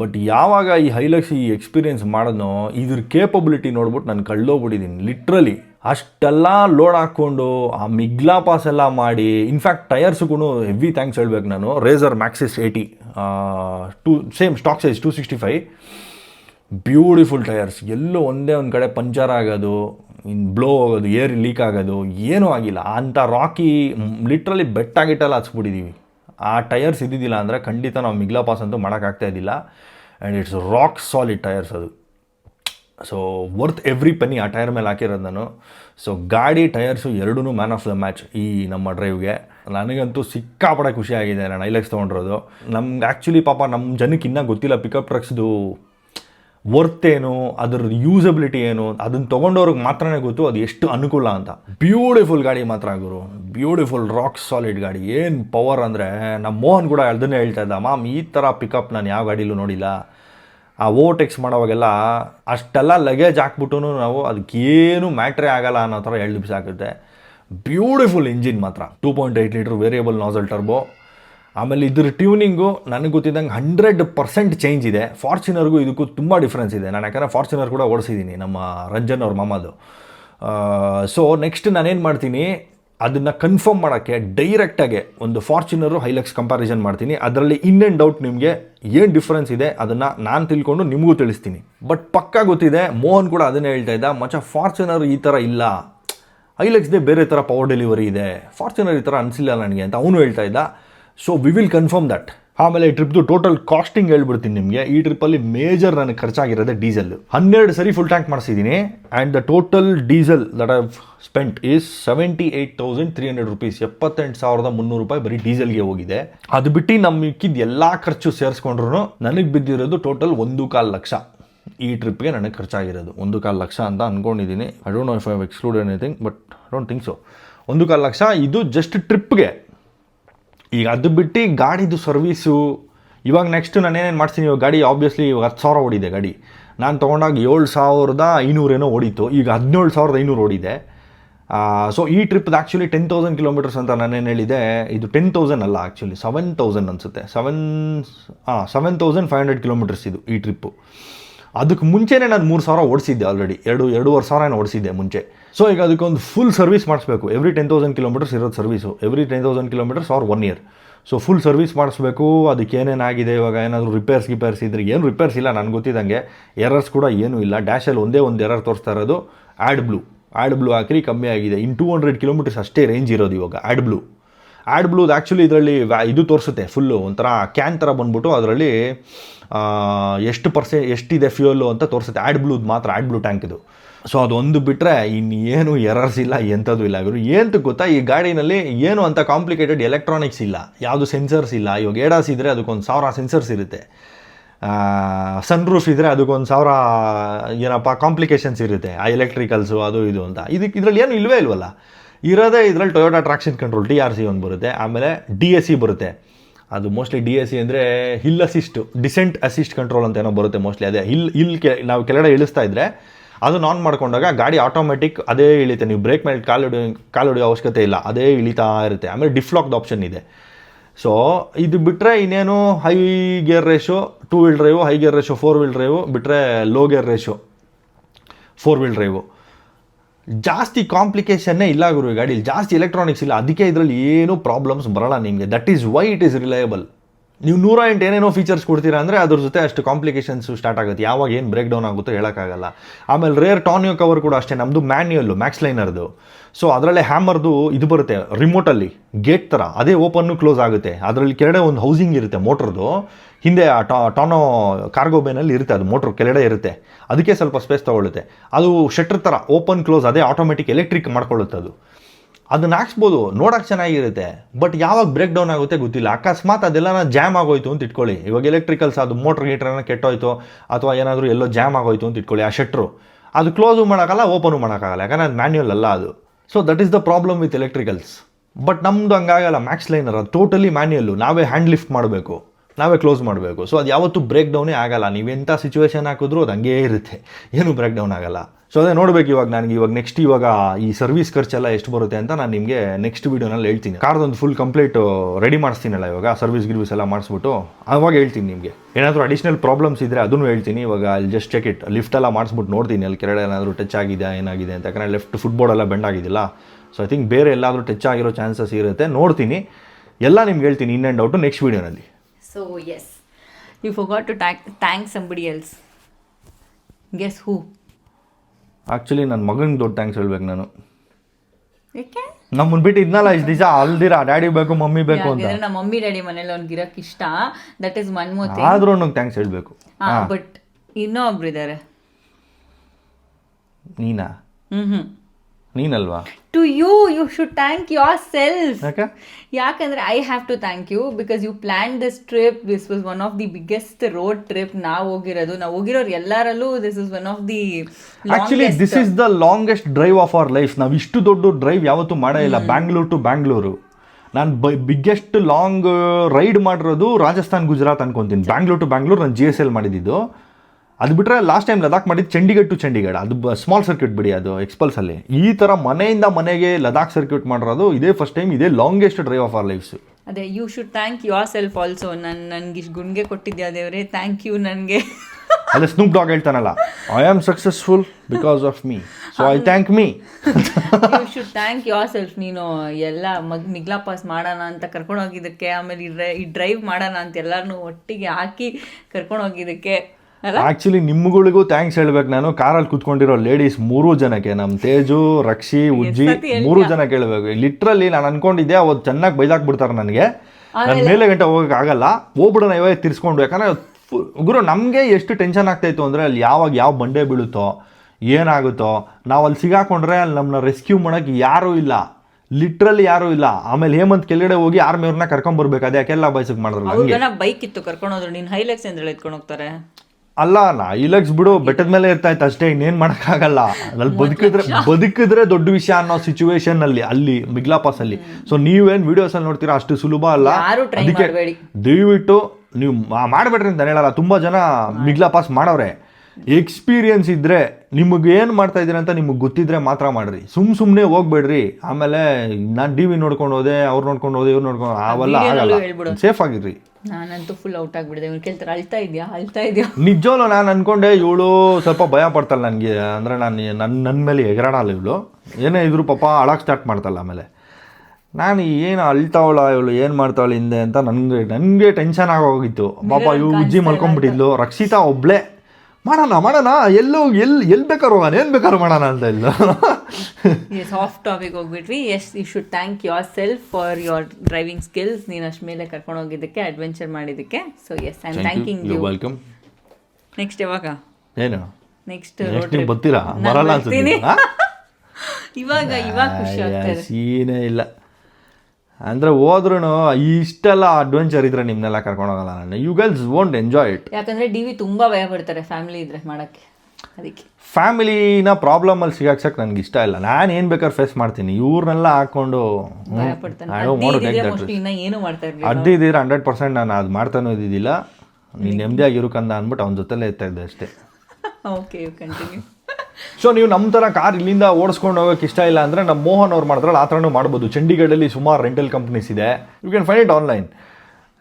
ಬಟ್ ಯಾವಾಗ ಈ ಹೈಲಕ್ಸ್ ಈ ಎಕ್ಸ್ಪೀರಿಯೆನ್ಸ್ ಮಾಡಿದ್ನೋ, ಇದ್ರ ಕೇಪಬಿಲಿಟಿ ನೋಡ್ಬಿಟ್ಟು ನಾನು ಕಳ್ಳೋಗ್ಬಿಟ್ಟಿದ್ದೀನಿ ಲಿಟ್ರಲಿ ಅಷ್ಟೆಲ್ಲ ಲೋಡ್ ಹಾಕ್ಕೊಂಡು, ಆ ಮಿಗ್ಲಾ ಪಾಸ್ ಎಲ್ಲ ಮಾಡಿ ಇನ್ಫ್ಯಾಕ್ಟ್ ಟಯರ್ಸ್ಗೂ ಹೆವಿ ಥ್ಯಾಂಕ್ಸ್ ಹೇಳ್ಬೇಕು ನಾನು. Racer Maxxis eighty two same stock size two sixty five beautiful tyres ಎಲ್ಲೂ ಒಂದೇ ಒಂದು ಕಡೆ ಪಂಚರ್ ಆಗೋದು. ಇನ್ನು ಬ್ಲೋ ಆಗೋದು, ಏರ್ ಲೀಕ್ ಆಗೋದು, ಏನೂ ಆಗಿಲ್ಲ. ಅಂಥ ರಾಕಿ ಲಿಟ್ರಲಿ ಬೆಟ್ಟ ಗಿಟ್ಟೆಲ್ಲ ಹಚ್ಬಿಟ್ಟಿದ್ದೀವಿ ಆ ಟೈರ್ಸ್ ಇದ್ದಿದ್ದಿಲ್ಲ ಅಂದರೆ ಖಂಡಿತ ನಾವು ಮಿಗ್ಲಾ ಪಾಸ್ ಅಂತೂ ಮಾಡೋಕ್ಕಾಗ್ತಾ ಇದ್ದಿಲ್ಲ. And it's rock solid tyres ಅದು. ಸೊ ವರ್ತ್ ಎವ್ರಿ ಪೆನ್ನಿ ಆ ಟೈರ್ ಮೇಲೆ ಹಾಕಿರೋದು ನಾನು. ಸೊ ಗಾಡಿ ಟೈರ್ಸು ಎರಡೂ ಮ್ಯಾನ್ ಆಫ್ ದ ಮ್ಯಾಚ್ ಈ ನಮ್ಮ ಡ್ರೈವ್ಗೆ ನನಗಂತೂ ಸಿಕ್ಕಾಪಡೆ ಖುಷಿಯಾಗಿದೆ ನಾನು ಐಲೆಕ್ಸ್ ತೊಗೊಂಡಿರೋದು. ನಮ್ಗೆ ಆ್ಯಕ್ಚುಲಿ ಪಾಪ ನಮ್ಮ ಜನಕ್ಕೆ ಇನ್ನೂ ಗೊತ್ತಿಲ್ಲ ಪಿಕಪ್ ಟ್ರಕ್ಸ್ದು ವರ್ತ್ ಏನು, ಅದ್ರ ಯೂಸಬಿಲಿಟಿ ಏನು, ಅದನ್ನ ತೊಗೊಂಡವ್ರಿಗೆ ಮಾತ್ರನೇ ಗೊತ್ತು, ಅದು ಎಷ್ಟು ಅನುಕೂಲ ಅಂತ. ಬ್ಯೂಟಿಫುಲ್ ಗಾಡಿ ಮಾತ್ರ ಗುರು. ಬ್ಯೂಟಿಫುಲ್ ರಾಕ್ ಸಾಲಿಡ್ ಗಾಡಿ. ಏನು ಪವರ್ ಅಂದರೆ ನಮ್ಮ ಮೋಹನ್ ಕೂಡ ಅದನ್ನೇ ಹೇಳ್ತಾ ಇದ್ದ, ಮಾಮ್, ಈ ಥರ ಪಿಕಪ್ ನಾನು ಯಾವ ಗಾಡಿಲೂ ನೋಡಿಲ್ಲ. ಆ ಓವರ್ಟೇಕ್ಸ್ ಮಾಡೋವಾಗೆಲ್ಲ ಅಷ್ಟೆಲ್ಲ ಲಗೇಜ್ ಹಾಕ್ಬಿಟ್ಟು ನಾವು ಅದಕ್ಕೇನು ಮ್ಯಾಟ್ರೇ ಆಗಲ್ಲ ಅನ್ನೋ ಥರ ಎಳ್ದು ಬಿಸಾಕುತ್ತೆ ಬ್ಯೂಟಿಫುಲ್ ಇಂಜಿನ್ ಮಾತ್ರ. Two point eight litre variable nozzle turbo ಆಮೇಲೆ ಇದ್ರ ಟ್ಯೂನಿಂಗು ನನಗೆ ಗೊತ್ತಿದ್ದಂಗೆ ಹಂಡ್ರೆಡ್ ಪರ್ಸೆಂಟ್ ಚೇಂಜ್ ಇದೆ. ಫಾರ್ಚುನರ್ಗೂ ಇದಕ್ಕೂ ತುಂಬ ಡಿಫ್ರೆನ್ಸ್ ಇದೆ. ನಾನು ಯಾಕಂದರೆ ಫಾರ್ಚುನರ್ ಕೂಡ ಓಡಿಸಿದ್ದೀನಿ ನಮ್ಮ ರಂಜನ್ ಅವ್ರ ಮಾಮದು. ಸೊ ನೆಕ್ಸ್ಟ್ ನಾನೇನು ಮಾಡ್ತೀನಿ, ಅದನ್ನು ಕನ್ಫರ್ಮ್ ಮಾಡೋಕ್ಕೆ ಡೈರೆಕ್ಟಾಗಿ ಒಂದು ಫಾರ್ಚುನರು ಹೈಲೆಕ್ಸ್ ಕಂಪ್ಯಾರಿಸನ್ ಮಾಡ್ತೀನಿ. ಅದರಲ್ಲಿ ಇನ್ ಆ್ಯಂಡ್ ಡೌಟ್ ನಿಮಗೆ ಏನು ಡಿಫ್ರೆನ್ಸ್ ಇದೆ ಅದನ್ನು ನಾನು ತಿಳ್ಕೊಂಡು ನಿಮಗೂ ತಿಳಿಸ್ತೀನಿ. ಬಟ್ ಪಕ್ಕ ಗೊತ್ತಿದೆ, ಮೋಹನ್ ಕೂಡ ಅದನ್ನೇ ಹೇಳ್ತಾ ಇದ್ದ, ಮಚ್ಚ, ಫಾರ್ಚುನರ್ ಈ ಥರ ಇಲ್ಲ. ಹೈಲೆಕ್ಸ್ದೇ ಬೇರೆ ಥರ ಪವರ್ ಡೆಲಿವರಿ ಇದೆ. ಫಾರ್ಚುನರ್ ಈ ಥರ ಅನಿಸಿಲ್ಲ ನನಗೆ ಅಂತ ಅವನು ಹೇಳ್ತಾ ಇದ್ದ. So we will confirm that ಆಮೇಲೆ ಈ ಟ್ರಿಪ್ದು ಟೋಟಲ್ ಕಾಸ್ಟಿಂಗ್ ಹೇಳ್ಬಿಡ್ತೀನಿ ನಿಮಗೆ. ಈ ಟ್ರಿಪ್ಪಲ್ಲಿ ಮೇಜರ್ ನನಗೆ ಖರ್ಚಾಗಿರೋದೇ ಡೀಸೆಲ್ ಹನ್ನೆರಡು ಸರಿ full tank ಮಾಡಿಸಿದ್ದೀನಿ and the total diesel that I've spent is seventy eight thousand three hundred rupees ಎಪ್ಪತ್ತೆಂಟು ಸಾವಿರದ ಮುನ್ನೂರು ರೂಪಾಯಿ ಬರೀ ಡೀಸೆಲ್ಗೆ ಹೋಗಿದೆ. ಅದು ಬಿಟ್ಟು ನಮ್ಮ ಮಿಕ್ಕಿದ ಎಲ್ಲ ಖರ್ಚು ಸೇರಿಸ್ಕೊಂಡ್ರು ನನಗೆ ಬಿದ್ದಿರೋದು ಟೋಟಲ್ ಒಂದು ಕಾಲು ಲಕ್ಷ. ಈ ಟ್ರಿಪ್ಗೆ ನನಗೆ ಖರ್ಚಾಗಿರೋದು. ಒಂದು ಕಾಲು ಲಕ್ಷ ಅಂತ ಅಂದ್ಕೊಂಡಿದ್ದೀನಿ I don't know if I exclude anything but I don't think so ಒಂದು ಕಾಲು ಲಕ್ಷ. ಇದು ಜಸ್ಟ್ ಟ್ರಿಪ್ಗೆ ಈಗ ಅದು ಬಿಟ್ಟು ಗಾಡಿದು ಸರ್ವೀಸು, ಇವಾಗ ನೆಕ್ಸ್ಟ್ ನಾನು ಏನೇನು ಮಾಡ್ತೀನಿ, ಇವಾಗ ಗಾಡಿ ಆಬ್ವಿಯಸ್ಲಿ ಇವಾಗ ಹತ್ತು ಸಾವಿರ ಓಡಿದೆ ಗಾಡಿ. ನಾನು ತೊಗೊಂಡಾಗ ಏಳು ಸಾವಿರದ ಐನೂರೇನೋ ಓಡಿತು ಈಗ ಹದಿನೇಳು ಸಾವಿರದ ಐನೂರು ಓಡಿದೆ. ಸೊ ಈ ಟ್ರಿಪ್ದು ಆ್ಯಕ್ಚುಲಿ ಟೆನ್ ತೌಸಂಡ್ ಕಿಲೋಮೀಟರ್ಸ್ ಅಂತ ನಾನೇನು ಹೇಳಿದೆ, ಇದು ಟೆನ್ ತೌಸಂಡ್ ಅಲ್ಲ ಆ್ಯಕ್ಚುಲಿ ಸೆವೆನ್ ತೌಸಂಡ್ ಅನಿಸುತ್ತೆ. ಸೆವೆನ್ ಹಾಂ seven thousand five hundred kilometres ಇದು ಈ ಟ್ರಿಪ್ಪು ಅದಕ್ಕೆ ಮುಂಚೆನೇ ನಾನು ಮೂರು ಸಾವಿರ ಓಡಿಸಿದ್ದೆ ಆಲ್ರೆಡಿ ಎರಡು, ಎರಡೂವರೆ ಸಾವಿರ ನಾನು ಓಡಿಸಿದ್ದೆ ಮುಂಚೆ. ಸೊ ಈಗ ಅದಕ್ಕೊಂದು ಫುಲ್ ಸರ್ವಿಸ್ ಮಾಡಿಸ್ಬೇಕು. ಎವ್ರಿ ಟೆನ್ ತೌಸಂಡ್ ಕಿಲೋಮೀಟರ್ಸ್ ಇರೋದು service every ten thousand kilometres or one year so full service ಮಾಡಿಸ್ಬೇಕು. ಅದಕ್ಕೆ ಏನೇನಾಗಿದೆ ಇವಾಗ ಏನಾದರೂ ರಿಪೇರ್ಸ್ ಗಿಪೇರ್ಸ್ ಇದ್ರೆ ಏನು ರಿಪೇರ್ಸ್ ಇಲ್ಲ, ನನಗೆ ಗೊತ್ತಿದ್ದಂಗೆ ಎರರ್ಸ್ ಕೂಡ ಏನೂ ಇಲ್ಲ. ಡ್ಯಾಶಲ್ಲಿ ಒಂದೇ ಒಂದು ಎರರ್ ತೋರಿಸ್ತಾ ಇರೋದು ಆ್ಯಡ್ ಬ್ಲೂ ಆ್ಯಡ್ ಬ್ಲೂ ಹಾಕ್ರಿ, ಕಮ್ಮಿ ಆಗಿದೆ. ಇನ್ ಟೂ ಹಂಡ್ರೆಡ್ ಕಿಲೋಮೀಟರ್ಸ್ ಅಷ್ಟೇ ರೇಂಜ್ ಇರೋದು ಇವಾಗ. ಆ್ಯಡ್ ಬ್ಲೂ ಆ್ಯಡ್ ಬ್ಲೂದು ಆ್ಯಕ್ಚುಲಿ ಇದರಲ್ಲಿ ವ್ಯಾ ಇದು ತೋರಿಸುತ್ತೆ ಫುಲ್ಲು ಒಂಥರ ಕ್ಯಾನ್ ಥರ ಬಂದ್ಬಿಟ್ಟು ಅದರಲ್ಲಿ ಎಷ್ಟು ಪರ್ಸೆ ಎಷ್ಟಿದೆ ಫ್ಯೂಯಲ್ಲು ಅಂತ ತೋರಿಸುತ್ತೆ. ಆ್ಯಡ್ ಬ್ಲೂದು ಮಾತ್ರ ಆ್ಯಡ್ ಬ್ಲೂ ಟ್ಯಾಂಕ್ ಇದು. ಸೊ ಅದೊಂದು ಬಿಟ್ಟರೆ ಇನ್ನೇನು ಎರರ್ಸ್ ಇಲ್ಲ, ಎಂಥದ್ದು ಇಲ್ಲ ಇವರು. ಏನು ಗೊತ್ತಾ, ಈ ಗಾಡಿನಲ್ಲಿ ಏನು ಅಂತ ಕಾಂಪ್ಲಿಕೇಟೆಡ್ ಎಲೆಕ್ಟ್ರಾನಿಕ್ಸ್ ಇಲ್ಲ. ಯಾವುದು ಸೆನ್ಸರ್ಸ್ ಇಲ್ಲ. ಇವಾಗ ಏಡಾಸ್ ಇದ್ದರೆ ಅದಕ್ಕೊಂದು ಸಾವಿರ ಸೆನ್ಸರ್ಸ್ ಇರುತ್ತೆ. ಸನ್ ರೂಫ್ ಇದ್ದರೆ ಅದಕ್ಕೊಂದು ಸಾವಿರ, ಏನಪ್ಪ ಕಾಂಪ್ಲಿಕೇಶನ್ಸ್ ಇರುತ್ತೆ. ಆ ಎಲೆಕ್ಟ್ರಿಕಲ್ಸು ಅದು ಇದು ಅಂತ. ಇದಕ್ಕೆ ಇದರಲ್ಲಿ ಏನು ಇಲ್ಲವೇ ಇಲ್ವಲ್ಲ. ಇರೋದೇ ಇದರಲ್ಲಿ Toyota traction control T R C ಒಂದು ಬರುತ್ತೆ, ಆಮೇಲೆ ಡಿ ಎಸ್ ಸಿ ಬರುತ್ತೆ. ಅದು ಮೋಸ್ಟ್ಲಿ ಡಿ ಎಸ್ ಸಿ ಅಂದರೆ hill assist descent assist control ಅಂತ ಏನೋ ಬರುತ್ತೆ ಮೋಸ್ಟ್ಲಿ ಅದೇ ಹಿಲ್ ಹಿಲ್ ಕೆ, ನಾವು ಕೆಳಗಡೆ ಇಳಿಸ್ತಾ ಇದ್ದರೆ ಅದನ್ನ ಆನ್ ಮಾಡ್ಕೊಂಡಾಗ ಗಾಡಿ ಆಟೋಮೆಟಿಕ್ ಅದೇ ಇಳಿತೆ ನೀವು ಬ್ರೇಕ್ ಮೇಲೆ ಕಾಲು ಹಿಡಿಯೋ ಕಾಲು ಹಿಡಿಯೋ ಅವಶ್ಯಕತೆ ಇಲ್ಲ. ಅದೇ ಇಳಿತಾ ಇರುತ್ತೆ. ಆಮೇಲೆ ಡಿಫ್ಲಾಕ್ಡ್ ಆಪ್ಷನ್ ಇದೆ. ಸೊ ಇದು ಬಿಟ್ಟರೆ ಇನ್ನೇನು high gear ratio two wheel drive high gear ratio four wheel drive ಬಿಟ್ಟರೆ low gear ratio four wheel drive ಜಾಸ್ತಿ ಕಾಂಪ್ಲಿಕೇಶನ್ನೇ ಇಲ್ಲ ಗುರು ಗಾಡೀಲಿ. ಜಾಸ್ತಿ ಎಲೆಕ್ಟ್ರಾನಿಕ್ಸ್ ಇಲ್ಲ. ಅದಕ್ಕೆ ಇದರಲ್ಲಿ ಏನೂ ಪ್ರಾಬ್ಲಮ್ಸ್ ಬರಲ್ಲ ನಿಮಗೆ. That is why it is reliable ನೀವು ನೂರ ಎಂಟು ಏನೇನೋ ಫೀಚರ್ಸ್ ಕೊಡ್ತೀರಾ ಅಂದರೆ ಅದ್ರ ಜೊತೆ ಅಷ್ಟು ಕಾಂಪ್ಲಿಕೇಶನ್ಸು ಸ್ಟಾರ್ಟ್ ಆಗುತ್ತೆ. ಯಾವಾಗ ಏನು ಬ್ರೇಕ್ ಡೌನ್ ಆಗುತ್ತೋ ಹೇಳೋಕ್ಕಾಗಲ್ಲ. ಆಮೇಲೆ ರೇರ್ ಟಾನಿಯೋ ಕವರ್ ಕೂಡ ಅಷ್ಟೇ ನಮ್ಮದು ಮ್ಯಾನ್ಯಲ್ಲು ಮ್ಯಾಕ್ಸ್ ಲೈನರ್ದು ಸೊ ಅದರಲ್ಲೇ ಹ್ಯಾಮರ್ದು ಇದು ಬರುತ್ತೆ ರಿಮೋಟಲ್ಲಿ ಗೇಟ್ ಥರ ಅದೇ ಓಪನ್ನು ಕ್ಲೋಸ್ ಆಗುತ್ತೆ. ಅದರಲ್ಲಿ ಕೆಳಗಡೆ ಒಂದು ಹೌಸಿಂಗ್ ಇರುತ್ತೆ ಮೋಟ್ರದ್ದು ಹಿಂದೆ ಆ ಟಾನೋ ಕಾರ್ಗೋ ಬೇನಲ್ಲಿ ಇರುತ್ತೆ ಅದು ಮೋಟ್ರ್ ಕೆಳಗಡೆ ಇರುತ್ತೆ. ಅದಕ್ಕೆ ಸ್ವಲ್ಪ ಸ್ಪೇಸ್ ತೊಗೊಳುತ್ತೆ ಅದು ಶಟ್ರ್ ಥರ ಓಪನ್ ಕ್ಲೋಸ್ ಅದೇ ಆಟೋಮೆಟಿಕ್ ಎಲೆಕ್ಟ್ರಿಕ್ ಮಾಡ್ಕೊಳ್ಳುತ್ತೆ ಅದು ಅದನ್ನ ಹಾಕ್ಸ್ಬೋದು, ನೋಡೋಕೆ ಚೆನ್ನಾಗಿರುತ್ತೆ. ಬಟ್ ಯಾವಾಗ ಬ್ರೇಕ್ ಡೌನ್ ಆಗುತ್ತೆ ಗೊತ್ತಿಲ್ಲ. ಅಕಸ್ಮಾತ್ ಅದೆಲ್ಲ ಜಾಮ್ ಆಗೋಯ್ತು ಅಂತ ಇಟ್ಕೊಳ್ಳಿ. ಇವಾಗ ಎಲೆಕ್ಟ್ರಿಕಲ್ಸ್ ಅದು ಮೋಟ್ರ್ ಗೀಟ್ರನ್ನ ಕೆಟ್ಟೋಯ್ತು, ಅಥವಾ ಏನಾದರೂ ಎಲ್ಲೋ ಜಾಮ್ ಆಗೋಯ್ತು ಅಂತ ಇಟ್ಕೊಳ್ಳಿ, ಆ ಶಟ್ರು ಅದು ಕ್ಲೋಸು ಮಾಡೋಕ್ಕಲ್ಲ ಓಪನು ಮಾಡೋಕ್ಕಾಗಲ್ಲ. ಯಾಕಂದರೆ ಅದು ಮ್ಯಾನ್ಯುಯಲ್ ಅಲ್ಲ ಅದು. So that is the problem with electricals but ನಮ್ಮದು ಹಂಗಾಗಲ್ಲ ಮ್ಯಾಕ್ಸ್ ಲೈನರ್ ಅದು ಟೋಟಲಿ ಮ್ಯಾನ್ಯಲ್ಲು ನಾವೇ ಹ್ಯಾಂಡ್ ಲಿಫ್ಟ್ ಮಾಡಬೇಕು. ನಾವೇ ಕ್ಲೋಸ್ ಮಾಡಬೇಕು. ಸೊ ಅದು ಯಾವತ್ತೂ ಬ್ರೇಕ್ ಡೌನೇ ಆಗಲ್ಲ. ನೀವೆಂಥ ಸಿಚುವೇಶನ್ ಹಾಕಿದ್ರು ಅದು ಹಂಗೇ ಇರುತ್ತೆ. ಏನು ಬ್ರೇಕ್ ಡೌನ್ ಆಗಲ್ಲ. ಸೊ ಅದೇ ನೋಡ್ಬೇಕು ಇವಾಗ ನನಗೆ ಇವಾಗ ನೆಕ್ಸ್ಟ್ ಇವಾಗ ಈ ಸರ್ವಿಸ್ ಖರ್ಚೆಲ್ಲ ಎಷ್ಟು ಬರುತ್ತೆ ಅಂತ ನಾನು ನಿಮಗೆ ನೆಕ್ಸ್ಟ್ ವೀಡಿಯೋನಲ್ಲಿ ಹೇಳ್ತೀನಿ. ಕಾರ್ದೊಂದು ಫುಲ್ ಕಂಪ್ಲೀಟ್ ರೆಡಿ ಮಾಡಿಸ್ತೀನಲ್ಲ ಇವಾಗ ಸರ್ವಿಸ್ ಗಿರ್ವಿಸ್ ಎಲ್ಲ ಮಾಡಿಸ್ಬಿಟ್ಟು ಅವಾಗ ಹೇಳ್ತೀನಿ ನಿಮಗೆ. ಏನಾದರೂ ಅಡಿಷನಲ್ ಪ್ರಾಬ್ಲಮ್ಸ್ ಇದ್ದರೆ ಅದನ್ನು ಹೇಳ್ತೀನಿ. ಇವಾಗ ಅಲ್ಲಿ ಜಸ್ಟ್ ಚೆಕ್ ಇಟ್ ಲಿಫ್ಟ್ ಎಲ್ಲ ಮಾಡಿಸ್ಬಿಟ್ಟು ನೋಡ್ತೀನಿ, ಅಲ್ಲಿ ಕೆಳಗಡೆ ಏನಾದರೂ ಟಚ್ ಆಗಿದೆ ಏನಾಗಿದೆ ಅಂತ. ಯಾಕಂದರೆ ಲೆಫ್ಟ್ ಫುಟ್ಬೋರ್ಡ್ ಎಲ್ಲ ಬೆಂಡ್ ಆಗಿದಿಲ್ಲ ಸೊ ಐ ಥಿಂಕ್ ಬೇರೆ ಎಲ್ಲಾದರೂ ಟಚ್ ಆಗಿರೋ ಚಾನ್ಸಸ್ ಇರುತ್ತೆ. ನೋಡ್ತೀನಿ. ಎಲ್ಲ ನಿಮ್ಗೆ ಹೇಳ್ತೀನಿ in and out next ವೀಡಿಯೋನಲ್ಲಿ so yes you forgot to thank thank somebody else guess who actually ನನ್ನ ಮಗನಿಗೆ ದೊಡ್ಡ ಥ್ಯಾಂಕ್ಸ್ ಹೇಳ್ಬೇಕು ನಾನು. ಏಕೆ ನಮ್ಮನ್ನು ಬಿಟ್ಟು ಇದನ್ನಲ್ಲ ಇಷ್ಟು ದಿವಸ ಅಲ್ದಿರ? ಡ್ಯಾಡಿ ಬೇಕು ಮಮ್ಮಿ ಬೇಕು ಅಂತ. ಯಾಕಂದ್ರೆ ನಮ್ಮ ಮಮ್ಮಿ ಡ್ಯಾಡಿ ಮನೇಲಿ ಅವ್ನಿಗೆ ಇರಕ್ಕೆ ಇಷ್ಟ. ದಟ್ ಈಸ್ ಒನ್ ಮೋರ್ ಆದರೂ ನಂಗೆ ಥ್ಯಾಂಕ್ಸ್ ಹೇಳಬೇಕು. ಬಟ್ ಇನ್ನೂ ಒಬ್ರು ಇದ್ದಾರೆ ನೀನಾ? ಹ್ಮ್ ಹ್ಮ್. ನೀನಲ್ವಾ? To you you should thank yourself ಯಾಕೆ? ಯಾಕಂದ್ರೆ I have to thank you because you plan this trip this was one of the biggest road trip ನಾವು ಹೋಗಿರೋದು. ನಾವು ಹೋಗಿರೋರು ಎಲ್ಲರಲ್ಲೂ this is one of the actually this is the longest drive of our life ನಾವು ಇಷ್ಟು ದೊಡ್ಡ ಡ್ರೈವ್ ಯಾವತ್ತೂ ಮಾಡೇ ಇಲ್ಲ. ಬ್ಯಾಂಗ್ಳೂರ್ ಟು ಬ್ಯಾಂಗ್ಳೂರು ನಾನು ಬ ಬಿಗ್ಗೆಸ್ಟ್ ಲಾಂಗ್ ರೈಡ್ ಮಾಡಿರೋದು ರಾಜಸ್ಥಾನ್ ಗುಜರಾತ್ ಅನ್ಕೊಂತೀನಿ. ಬ್ಯಾಂಗ್ಳೂರ್ ಟು ಬ್ಯಾಂಗ್ಳೂರ್ ನಾನು ಜಿ ಎಸ್ ಎಲ್ ಮಾಡಿದ್ದು. ಅದು ಬಿಟ್ಟರೆ ಲಾಸ್ಟ್ ಟೈಮ್ ಲದಾಖ್ ಮಾಡಿದ್ದು ಚಂಡೀಗಢ ಟು ಚಂಡೀಗಢ ಅದು ಸ್ಮಾಲ್ ಸರ್ಕ್ಯೂಟ್ ಬಿಡಿ ಅದು ಎಕ್ಸ್ಪಲ್ಸಲ್ಲಿ ಈ ಥರ ಮನೆಯಿಂದ ಮನೆಗೆ ಲದಾಖ್ ಸರ್ಕ್ಯೂಟ್ ಮಾಡಿರೋದು ಇದೇ ಫಸ್ಟ್ ಟೈಮ್ ಇದೇ longest drive of our lifes ಅದೇ you should thank yourself also ನನ್ ನನ್ಗೆ ಇಷ್ಟು ಗುಂಡ್ಗೆ ಕೊಟ್ಟಿದ್ಯಾ ದೇವರೇ? ಥ್ಯಾಂಕ್ ಯು ನನಗೆ. ಅಲ್ಲ Snoop Dogg ಹೇಳ್ತಾನಲ್ಲ I am successful because of me so I thank me you should thank yourself ನೀನು ಎಲ್ಲ ಮಗ್ ಮಿಗ್ಲಾ ಪಾಸ್ ಮಾಡೋಣ ಅಂತ ಕರ್ಕೊಂಡು ಹೋಗಿದ್ದಕ್ಕೆ ಆಮೇಲೆ ಈ ಡ್ರೈ ಈ ಡ್ರೈವ್ ಮಾಡೋಣ ಅಂತ ಎಲ್ಲರನ್ನೂ ಒಟ್ಟಿಗೆ ಹಾಕಿ ಕರ್ಕೊಂಡು ಹೋಗಿದ್ದಕ್ಕೆ ಆಕ್ಚುಲಿ ನಿಮ್ಗಳಿಗೂ ಥ್ಯಾಂಕ್ಸ್ ಹೇಳ್ಬೇಕು ನಾನು. ಕಾರಲ್ಲಿ ಕುತ್ಕೊಂಡಿರೋ ಲೇಡೀಸ್ ಮೂರು ಜನಕ್ಕೆ ನಮ್ಮ ತೇಜು ರಕ್ಷಿ ಉಜ್ಜಿ ಮೂರು ಜನ ಕೇಳಬೇಕು ಲಿಟ್ರಲ್ಲಿ ನಾನು ಅನ್ಕೊಂಡಿದ್ದೆ ಅವತ್ತು ಚೆನ್ನಾಗಿ ಬೈದಾಕ್ ಬಿಡ್ತಾರೆ ನನಗೆ. ನನ್ನ ಮೇಲೆ ಗಂಟೆ ಹೋಗಕ್ಕೆ ಆಗಲ್ಲ. ಹೋಗ್ಬಿಡೋಣ ಇವಾಗ ತಿರ್ಸ್ಕೊಂಡು ಯಾಕಂದ್ರೆ ಗುರು ನಮಗೆ ಎಷ್ಟು ಟೆನ್ಷನ್ ಆಗ್ತಾಯಿತ್ತು ಅಂದರೆ ಅಲ್ಲಿ ಯಾವಾಗ ಯಾವ ಬಂಡೆ ಬೀಳುತ್ತೋ ಏನಾಗುತ್ತೋ ನಾವು ಅಲ್ಲಿ ಸಿಗಾಕೊಂಡ್ರೆ ಅಲ್ಲಿ ನಮ್ಮನ್ನ ರೆಸ್ಕ್ಯೂ ಮಾಡೋಕ್ಕೆ ಯಾರೂ ಇಲ್ಲ. ಲಿಟ್ರಲ್ಲಿ ಯಾರೂ ಇಲ್ಲ. ಆಮೇಲೆ ಹೇಮಂತ್ ಕೆಳಗಡೆ ಹೋಗಿ ಆರ್ಮಿ ಅವ್ರನ್ನ ಕರ್ಕೊಂಬರ್ಬೇಕು ಅದೇ ಯಾಕೆಲ್ಲ ಬಯಸಕ್ಕೆ ಮಾಡಿದ್ರು ಬೈಕ್ ಇತ್ತು ಕರ್ಕೊಂಡು ಹೋದ್ರು. ನೀನು ಹೈಲೆಕ್ಸ್ ಅಂದ್ರೆ ಎತ್ಕೊಂಡು ಹೋಗ್ತಾರೆ? ಅಲ್ಲ ನಾ ಇಲಕ್ಸ್ ಬಿಡು ಬೆಟ್ಟದ ಮೇಲೆ ಇರ್ತಾ ಇತ್ತು ಅಷ್ಟೇ ಇನ್ನೇನು ಮಾಡೋಕ್ಕಾಗಲ್ಲ. ಅಲ್ಲಿ ಬದುಕಿದ್ರೆ ಬದುಕಿದ್ರೆ ದೊಡ್ಡ ವಿಷಯ ಅನ್ನೋ ಸಿಚುವೇಶನ್ ಅಲ್ಲಿ ಅಲ್ಲಿ ಮಿಗ್ಲಾ ಪಾಸ್ ಅಲ್ಲಿ ಸೊ ನೀವೇನು ವಿಡಿಯೋಸ್ ಅಲ್ಲಿ ನೋಡ್ತೀರಾ? ಅಷ್ಟು ಸುಲಭ ಅಲ್ಲ. ಅದಕ್ಕೆ ದಯವಿಟ್ಟು ನೀವು ಮಾಡಬೇಡ್ರಿ ಮಾಡ್ಬೇಡ್ರಿ ಅಂತ ಹೇಳಲ್ಲ. ತುಂಬಾ ಜನ ಮಿಗ್ಲಾ ಪಾಸ್ ಮಾಡವ್ರೆ. ಎಕ್ಸ್ಪೀರಿಯನ್ಸ್ ಇದ್ರೆ ನಿಮಗೆ ಏನು ಮಾಡ್ತಾ ಇದ್ದೀರ ಅಂತ ನಿಮಗೆ ಗೊತ್ತಿದ್ರೆ ಮಾತ್ರ ಮಾಡ್ರಿ. ಸುಮ್ ಸುಮ್ಮನೆ ಹೋಗ್ಬೇಡ್ರಿ. ಆಮೇಲೆ ನಾನು ಟಿ ವಿ ನೋಡ್ಕೊಂಡು ಹೋದೆ ಅವ್ರು ನೋಡ್ಕೊಂಡು ಹೋದೆ ಇವ್ರು ನೋಡ್ಕೊಂಡು ಅವೆಲ್ಲ ಆಗಲ್ಲ. ಸೇಫ್ ಆಗಿರ್ರಿ. ನಾನಂತೂ ಫುಲ್ ಔಟ್ ಆಗ್ಬಿಡಿದೆ. ಇವ್ರು ಕೇಳ್ತಾರೆ ಅಳ್ತಾ ಇದೆಯಾ? ಅಳ್ತಾ ಇದೆಯಾ? ನಿಜವಲ್ಲ ನಾನು ಅನ್ಕೊಂಡೆ ಇವಳು ಸ್ವಲ್ಪ ಭಯ ಪಡ್ತಾಳೆ ನನಗೆ. ಅಂದರೆ ನಾನು ನನ್ನ ನನ್ನ ಮೇಲೆ ಎಗರಾಡಲ್ಲ ಇವಳು. ಏನೇ ಇದ್ರು ಪಾಪ ಅಳಕ್ಕೆ ಸ್ಟಾರ್ಟ್ ಮಾಡ್ತಾಳೆ ಆಮೇಲೆ. ನಾನು ಏನು ಅಳ್ತಾವಳ ಇವಳು ಏನು ಮಾಡ್ತಾವಳು ಹಿಂದೆ ಅಂತ ನನಗೆ ನನಗೆ ಟೆನ್ಷನ್ ಆಗೋಗಿತ್ತು. ಪಾಪ ಇವು ಉಜ್ಜಿ ಮಲ್ಕೊಂಡ್ಬಿಟ್ಟಿದ್ಲು. ರಕ್ಷಿತಾ ಒಬ್ಳೆ. ಮಾಡೋಣ ಮಾಡೋಣ. ಎಲ್ಲೂ ಎಲ್ಲಿ ಎಲ್ಲಿ ಬೇಕಾರು ಹೋಗೋಣ ಏನು ಬೇಕಾದ್ರು ಮಾಡೋಣ ಅಂತ ಇಲ್ಲ. Yes off topic ಹೋಗ್ಬಿಟ್ವಿ. Yes you should thank yourself for your driving skills ನೀನು ಅಷ್ಟು ಮೇಲೆ ಕರ್ಕೊಂಡು ಹೋಗಿದ್ದಕ್ಕೆ ಅಡ್ವೆಂಚರ್ ಮಾಡಿದ್ದಕ್ಕೆ. So yes I am thanking you welcome next ಯಾವಾಗ? ಏನು? ನೆಕ್ಸ್ಟ್ ನೆಕ್ಸ್ಟ್ ನೀವು ಬರ್ತೀರಾ ಬರಲ್ಲ [laughs] ಇವಾಗ ಇವಾಗ ಖುಷಿ ಆಗ್ತಾ ಇದೆ. ಸೀನೇ ಇಲ್ಲ. ಅಂದರೆ ಹೋದ್ರೂ ಇಷ್ಟೆಲ್ಲ ಅಡ್ವೆಂಚರ್ ಇದ್ರೆ ನಿಮ್ಮನ್ನೆಲ್ಲ ಕರ್ಕೊಂಡು ಹೋಗಲ್ಲ ನಾನು. You girls won't enjoy it ಯಾಕಂದ್ರೆ ಡಿ ವಿ ತುಂಬಾ ಭಯ ಪಡ್ತಾರೆ ಫ್ಯಾಮಿಲಿ ಇದ್ರೆ ಮಾಡಕ್ಕೆ. ಅದಕ್ಕೆ. ಫ್ಯಾಮಿಲಿನ ಪ್ರಾಬ್ಲಮಲ್ಲಿ ಸಿಗಾಕ್ಸಕ್ಕೆ ನನಗೆ ಇಷ್ಟ ಇಲ್ಲ. ನಾನು ಏನು ಬೇಕಾದ್ರೆ ಫೇಸ್ ಮಾಡ್ತೀನಿ. ಇವ್ರನ್ನೆಲ್ಲ ಹಾಕೊಂಡು ಅಡ್ಡಿದ್ದೀರ ಹಂಡ್ರೆಡ್ ಪರ್ಸೆಂಟ್ ನಾನು ಅದು ಮಾಡ್ತಾನೂ ಇದ್ದಿದ್ದಿಲ್ಲ. ನೀನು ನೆಮ್ಮದಿಯಾಗಿರುಕಂದ ಅಂದ್ಬಿಟ್ಟು ಅವನ ಜೊತೆಲೇ ಇರ್ತಾ ಇದ್ದೆ ಅಷ್ಟೇ. [laughs] ಓಕೆ ಕಂಟಿನ್ಯೂ ಸೊ ನೀವು ನಮ್ಮ ಥರ ಕಾರ್ ಇಲ್ಲಿಂದ ಓಡಿಸ್ಕೊಂಡು ಹೋಗೋಕ್ಕೆ ಇಷ್ಟ ಇಲ್ಲ ಅಂದರೆ ನಮ್ಮ ಮೋಹನ್ ಅವ್ರು ಮಾಡಿದ್ರಲ್ಲ ಆ ಥರನೂ ಮಾಡ್ಬೋದು. ಚಂಡೀಗಢಲ್ಲಿ ಸುಮಾರು ರೆಂಟಲ್ ಕಂಪ್ನೀಸ್ ಇದೆ. You can find it online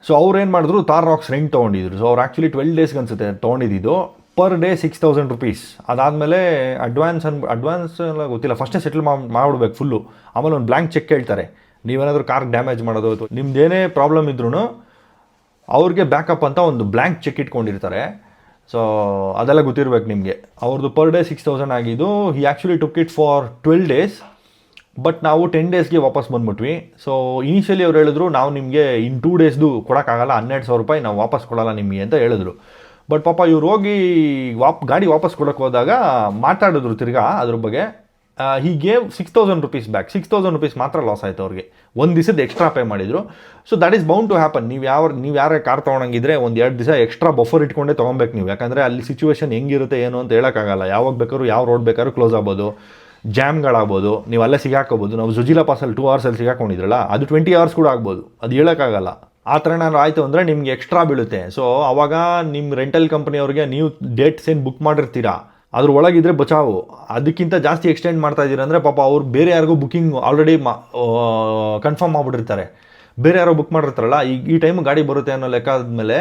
so ಅವ್ರು ಏನು ಮಾಡಿದ್ರು? ತಾರ್ ರಾಕ್ಸ್ ರೆಂಟ್ ತೊಗೊಂಡಿದ್ರು. ಸೊ ಅವ್ರು ಆ್ಯಕ್ಚುಲಿ ಟ್ವೆಲ್ ಡೇಸ್ಗೆ ಅನ್ಸುತ್ತೆ ತೊಗೊಂಡಿದ್ದು per day six thousand rupees ಅದಾದಮೇಲೆ ಅಡ್ವಾನ್ಸ್ ಅನ್ ಅಡ್ವಾನ್ಸ್ ಎಲ್ಲ ಗೊತ್ತಿಲ್ಲ. ಫಸ್ಟೇ ಸೆಟ್ಲ್ ಮಾಡಿಬಿಡ್ಬೇಕು ಫುಲ್ಲು ಆಮೇಲೆ ಒಂದು ಬ್ಲ್ಯಾಂಕ್ ಚೆಕ್ ಹೇಳ್ತಾರೆ ನೀವೇನಾದರೂ ಕಾರ್ ಡ್ಯಾಮೇಜ್ ಮಾಡೋದು ಅಥವಾ ನಿಮ್ದು ಏನೇ ಪ್ರಾಬ್ಲಮ್ ಇದ್ರೂ ಅವ್ರಿಗೆ ಬ್ಯಾಕಪ್ ಅಂತ ಒಂದು ಬ್ಲ್ಯಾಂಕ್ ಚೆಕ್ ಇಟ್ಕೊಂಡಿರ್ತಾರೆ. ಸೊ ಅದೆಲ್ಲ ಗೊತ್ತಿರ್ಬೇಕು ನಿಮಗೆ. ಅವ್ರದ್ದು ಪರ್ ಡೇ ಸಿಕ್ಸ್ ತೌಸಂಡ್ ಆಗಿದ್ದು he actually took it for twelve days but ನಾವು ಟೆನ್ ಡೇಸ್ಗೆ ವಾಪಸ್ ಬಂದ್ಬಿಟ್ವಿ. ಸೊ ಇನಿಷಿಯಲಿ ಅವ್ರು ಹೇಳಿದ್ರು, ನಾವು ನಿಮಗೆ ಇನ್ ಟೂ ಡೇಸ್ದು ಕೊಡೋಕ್ಕಾಗಲ್ಲ, ಹನ್ನೆರಡು ಸಾವಿರ ರೂಪಾಯಿ ನಾವು ವಾಪಸ್ ಕೊಡಲ್ಲ ನಿಮಗೆ ಅಂತ ಹೇಳಿದ್ರು. ಬಟ್ ಪಾಪ ಇವ್ರು ಹೋಗಿ ವಾಪ್, ಗಾಡಿ ವಾಪಸ್ ಕೊಡೋಕೆ ಹೋದಾಗ ಮಾತಾಡಿದ್ರು ತಿರ್ಗಾ ಅದ್ರ ಬಗ್ಗೆ. He gave six thousand rupees back six thousand rupees ಮಾತ್ರ ಲಾಸ್ ಆಯ್ತು ಅವ್ರಿಗೆ. ಒಂದು ದಿವಸದ ಎಕ್ಸ್ಟ್ರಾ ಪೇ ಮಾಡಿದರು. So that is bound to happen ನೀವು ಯಾವ, ನೀವು ಯಾರೇ ಕಾರ್ ತೊಗೊಂಡಂಗಿದ್ರೆ ಒಂದು ಎರಡು ದಿವಸ ಎಕ್ಸ್ಟ್ರಾ ಬಫರ್ ಇಟ್ಕೊಂಡೇ ತೊಗೊಬೇಕು ನೀವು. ಯಾಕಂದರೆ ಅಲ್ಲಿ ಸಿಚುವೇಶನ್ ಹೆಂಗಿರುತ್ತೆ, ಏನು ಅಂತ ಹೇಳೋಕ್ಕಾಗಲ್ಲ. ಯಾವಾಗ ಬೇಕಾದ್ರೂ ಯಾವ ರೋಡ್ ಬೇಕಾದ್ರೂ ಕ್ಲೋಸ್ ಆಗ್ಬೋದು. ಜಾಮ್ಗಳಾಗ್ಬೋದು ನೀವು ಅಲ್ಲೇ ಸಿಗಾಕೋಬೋದು. ನಾವು ಜುಜಿಲಾ ಪಾಸಲ್ಲಿ ಟೂ ಅವರ್ಸಲ್ಲಿ ಸಿಗಾಕೊಂಡಿದ್ರಲ್ಲ, ಅದು ಟ್ವೆಂಟಿ ಅವರ್ಸ್ ಕೂಡ ಆಗ್ಬೋದು. ಅದು ಹೇಳೋಕ್ಕಾಗಲ್ಲ. ಆ ಥರ ಏನಾದ್ರು ಆಯಿತು ಅಂದರೆ ನಿಮಗೆ ಎಕ್ಸ್ಟ್ರಾ ಬೀಳುತ್ತೆ. ಸೊ ಅವಾಗ ನಿಮ್ಮ ರೆಂಟಲ್ ಕಂಪ್ನಿಯವ್ರಿಗೆ ನೀವು ಡೇಟ್ಸ್ ಏನು ಬುಕ್ ಮಾಡಿರ್ತೀರಾ? ಅದ್ರ ಒಳಗಿದ್ರೆ ಬಚಾವು. ಅದಕ್ಕಿಂತ ಜಾಸ್ತಿ ಎಕ್ಸ್ಟೆಂಡ್ ಮಾಡ್ತಾ ಇದ್ದೀರಾ ಅಂದರೆ ಪಾಪ ಅವ್ರು ಬೇರೆ ಯಾರಿಗೂ ಬುಕ್ಕಿಂಗ್ ಆಲ್ರೆಡಿ ಮಾ ಕನ್ಫರ್ಮ್ ಮಾಡಿಬಿಟ್ಟಿರ್ತಾರೆ. ಬೇರೆ ಯಾರೋ ಬುಕ್ ಮಾಡಿರ್ತಾರಲ್ಲ, ಈ ಈ ಟೈಮ್ ಗಾಡಿ ಬರುತ್ತೆ ಅನ್ನೋ ಲೆಕ್ಕ ಆದಮೇಲೆ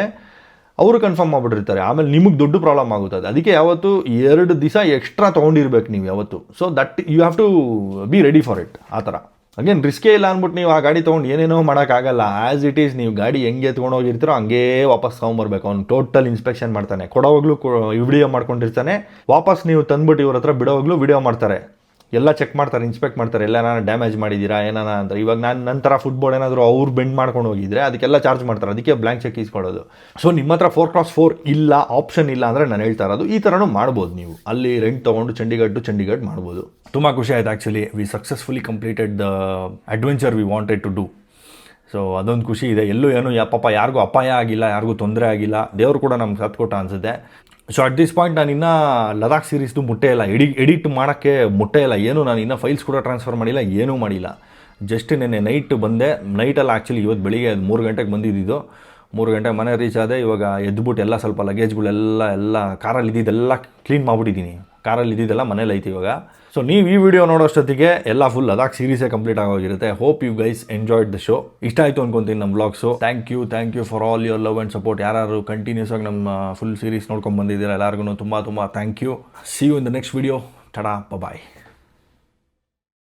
ಅವರು ಕನ್ಫರ್ಮ್ ಮಾಡಿಬಿಟ್ಟಿರ್ತಾರೆ. ಆಮೇಲೆ ನಿಮಗೆ ದೊಡ್ಡ ಪ್ರಾಬ್ಲಮ್ ಆಗುತ್ತೆ ಅದು ಅದಕ್ಕೆ ಯಾವತ್ತು ಎರಡು ದಿವಸ ಎಕ್ಸ್ಟ್ರಾ ತೊಗೊಂಡಿರ್ಬೇಕು ನೀವು ಯಾವತ್ತು. So that you have to be ready for it ಆ ಥರ. ಅಗೇನ್ ರಿಸ್ಕೇ ಇಲ್ಲ ಅಂದ್ಬಿಟ್ಟು ನೀವು ಆ ಗಾಡಿ ತೊಗೊಂಡು ಏನೇನೋ ಮಾಡೋಕ್ಕಾಗಲ್ಲ. ಆ್ಯಸ್ ಇಟ್ ಈಸ್ ನೀವು ಗಾಡಿ ಹೆಂಗೆ ತೊಗೊಂಡೋಗಿರ್ತೀರೋ ಹಂಗೇ ವಾಪಸ್ ತೊಗೊಂಬರ್ಬೇಕು. ಅವ್ನು ಟೋಟಲ್ ಇನ್ಸ್ಪೆಕ್ಷನ್ ಮಾಡ್ತಾನೆ. ಕೊಡೋವಾಗ್ಲೂ ವಿಡಿಯೋ ಮಾಡ್ಕೊಂಡಿರ್ತಾನೆ. ವಾಪಸ್ ನೀವು ತಂದ್ಬಿಟ್ಟು ಇವ್ರ ಹತ್ರ ಬಿಡೋವಾಗ್ಲೂ ವಿಡಿಯೋ ಮಾಡ್ತಾರೆ. ಎಲ್ಲ ಚೆಕ್ ಮಾಡ್ತಾರೆ ಇನ್ಸ್ಪೆಕ್ಟ್ ಮಾಡ್ತಾರೆ. ಎಲ್ಲ ಡ್ಯಾಮೇಜ್ ಮಾಡಿದ್ದೀರಾ ಏನಾನ ಅಂತ. ಇವಾಗ ನಾನು ನಂತರ ಫುಟ್ಬಾಲ್ ಏನಾದರೂ ಅವ್ರು ಬೆಂಡ್ ಮಾಡ್ಕೊಂಡು ಹೋಗಿದ್ರೆ ಅದಕ್ಕೆಲ್ಲ ಚಾರ್ಜ್ ಮಾಡ್ತಾರೆ. ಅದಕ್ಕೆ ಬ್ಲ್ಯಾಂಕ್ ಚೆಕ್ ಇಸ್ಕೊಳ್ಳೋದು ಸೊ ನಿಮ್ಮ ಹತ್ರ ಫೋರ್ ಕ್ರಾಸ್ ಫೋರ್ ಇಲ್ಲ ಆಪ್ಷನ್ ಇಲ್ಲ ಅಂದರೆ ನಾನು ಹೇಳ್ತಾ ಇರೋದು, ಈ ಥರನೂ ಮಾಡ್ಬೋದು ನೀವು. ಅಲ್ಲಿ ರೆಂಟ್ ತೊಗೊಂಡು ಚಂಡೀಗಢ ಟು ಚಂಡೀಗಢ ಮಾಡ್ಬೋದು. ತುಂಬ ಖುಷಿ ಆಯ್ತು actually we successfully completed the adventure we wanted to do so ಅದೊಂದು ಖುಷಿ ಇದೆ. ಎಲ್ಲೂ ಏನು ಯಾ ಪಾಪ ಯಾರಿಗೂ ಅಪಾಯ ಆಗಿಲ್ಲ, ಯಾರಿಗೂ ತೊಂದರೆ ಆಗಿಲ್ಲ. ದೇವರು ಕೂಡ ನಮ್ಗೆ ಸತ್ ಕೊಟ್ಟ ಅನಿಸುತ್ತೆ. ಸೊ ಅಟ್ ದಿಸ್ ಪಾಯಿಂಟ್ ನಾನು ಇನ್ನೂ ಲದಾಖ್ ಸೀರೀಸ್ದು ಮುಟ್ಟೆ ಇಲ್ಲ. ಎಡಿ ಎಡಿಟ್ ಮಾಡೋಕ್ಕೆ ಮುಟ್ಟೆ ಇಲ್ಲ. ಏನು ನಾನು ಇನ್ನೂ ಫೈಲ್ಸ್ ಕೂಡ ಟ್ರಾನ್ಸ್ಫರ್ ಮಾಡಿಲ್ಲ, ಏನೂ ಮಾಡಿಲ್ಲ. ಜಸ್ಟ್ ನೆನ್ನೆ ನೈಟ್ ಬಂದೆ. ನೈಟಲ್ಲಿ ಆ್ಯಕ್ಚುಲಿ ಇವತ್ತು ಬೆಳಿಗ್ಗೆ ಮೂರು ಗಂಟೆಗೆ ಬಂದಿದ್ದು ಮೂರು ಗಂಟೆ ಮನೆ ರೀಚ್ ಆದೆ. ಇವಾಗ ಎದ್ಬಿಟ್ಟು ಎಲ್ಲ ಸ್ವಲ್ಪ ಲಗೇಜ್ಗಳೆಲ್ಲ ಎಲ್ಲ ಕಾರಲ್ಲಿ ಇದ್ದಿದ್ದೆಲ್ಲ ಕ್ಲೀನ್ ಮಾಡಿಬಿಟ್ಟಿದ್ದೀನಿ. ಕಾರಲ್ಲಿ ಇದ್ದಿದ್ದೆಲ್ಲ ಮನೇಲಿ ಐತಿ ಇವಾಗ. ಸೊ ನೀವು ಈ ವಿಡಿಯೋ ನೋಡೋಷ್ಟೊತ್ತಿಗೆ ಎಲ್ಲ ಫುಲ್ ಲದಾಖ್ ಸೀರೀಸೇ complete ಆಗೋಗಿರುತ್ತೆ. Hope you guys enjoyed the show ಇಷ್ಟ ಆಯಿತು ಅನ್ಕೊಂತೀನಿ ನಮ್ಮ vlogs thank you thank you for all your love and support ಯಾರು ಕಂಟಿನ್ಯೂಸ್ ಆಗಿ ನಮ್ಮ ಫುಲ್ ಸೀರೀಸ್ ನೋಡ್ಕೊಂಡು ಬಂದಿದ್ದೀರಾ ಎಲ್ಲರಿಗೂ ತುಂಬ ತುಂಬ thank you see you in the next video tada bye